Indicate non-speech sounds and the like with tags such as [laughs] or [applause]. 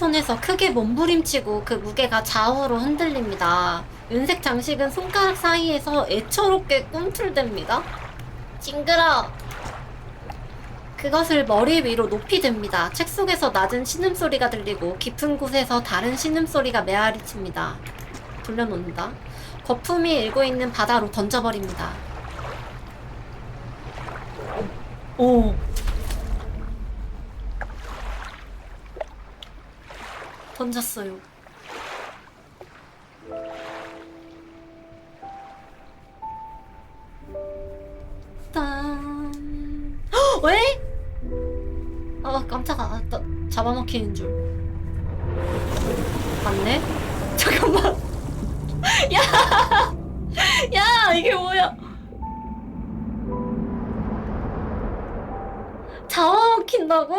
손에서 크게 몸부림치고 그 무게가 좌우로 흔들립니다. 은색 장식은 손가락 사이에서 애처롭게 꿈틀댑니다. 징그러. 그것을 머리 위로 높이 듭니다. 책 속에서 낮은 신음소리가 들리고 깊은 곳에서 다른 신음소리가 메아리칩니다. 돌려놓는다. 거품이 일고 있는 바다로 던져버립니다. 오. 던졌어요. 딴. 헉, [gasps] 왜? 아 깜짝아. 아, 나 잡아먹히는 줄. 맞네? [laughs] 잠깐만. [laughs] 야! [laughs] 야, 이게 뭐야? 잡아먹힌다고?